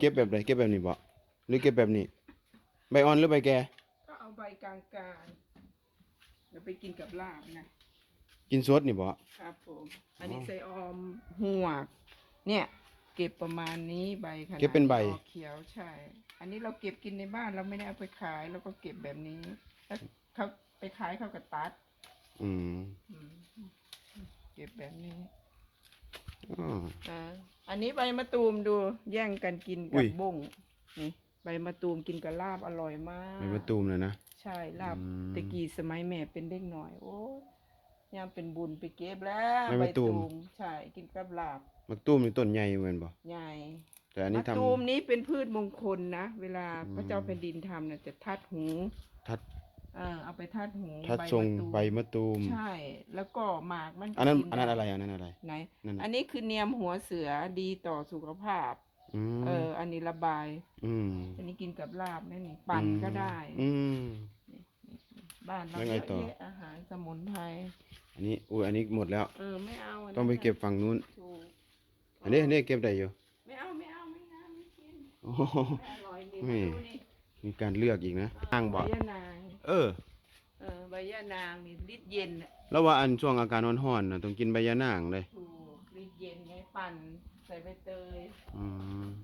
เก็บแบบไหนเก็บแบบนี้บ่หรือเก็บแบบนี้ ใบอ่อนหรือใบแก่ก็เอาใบกลางๆเดี๋ยวไปกินกับลาบนะ กินสดนี่บ่ครับผม อันนี้ใส่ออมหัวก เนี่ย เก็บประมาณนี้ใบขนาดเก็บเป็นใบเขียวใช่ อันนี้เราเก็บกินในบ้านเราไม่ได้เอาไปขายเราก็เก็บแบบนี้แล้วเขาไปขายเขาก็ตัดอืม อืมเก็บแบบนี้ อ๋ออ่าอันนี้ใบมะตูมดูแย่งกันกินอุ้กับย บุ้งนี่ใบมะตูมกินกับลาบอร่อยมากใบมะตูมเลยนะ ใช่ลาบอืมตะกี้สมัยแม่เป็นเด็กหน่อย โอ้ยยามเป็นบุญไปเก็บแล้วใบมะตูม ใช่กินกับลาบมะตูมนี่ต้นใหญ่เหมือนบ่ใหญ่แต่อันนี้มะทำ ตูมนี้เป็นพืชมงคลนะเวลาอืม พระเจ้าแผ่นดินทำเนี่ยจะทัดหูทัดเออเอาไปทัดหูทัดใบทรงมะตูมใบมะตูม ใช่ แล้วก็หมากมันอันนั้นกิอันนั้นด้อะไรอันนั้นอะไร ไหน นั่นน่ะ อันนี้คือเนียมหัวเสือดีต่อสุขภาพ อืมเออ อันนี้ระบายอืมอันนี้กินกับลาบนั่นนี่ปั่นก็ได้ อืม บ้านเราแล้วเยไงอะต่อแยะอาหารสมุนไพรอันนี้อุ้ยอันนี้หมดแล้ว เออไม่เอานนั้นต้องไปเก็บฝั่งนู้น ถูกอันนี้อันนี้เก็บได้อยู่ไม่เอาไม่เอาไม่เอาไม่กินโอ้โห ไม่อร่อยนี่นี่ดูนี่มีการเลือกอีกนะอ้างบ่ใบยะนางเออเออใบ ยะนางนี่ฤทธิ์เย็นน่ะแล้วว่าอันช่วงอาการร้อนๆน่ะต้องกินใบยะนางเลย ถูกฤทธิ์เย็นไงปั่นใส่ใบเตย อืมนี่มาดูสตู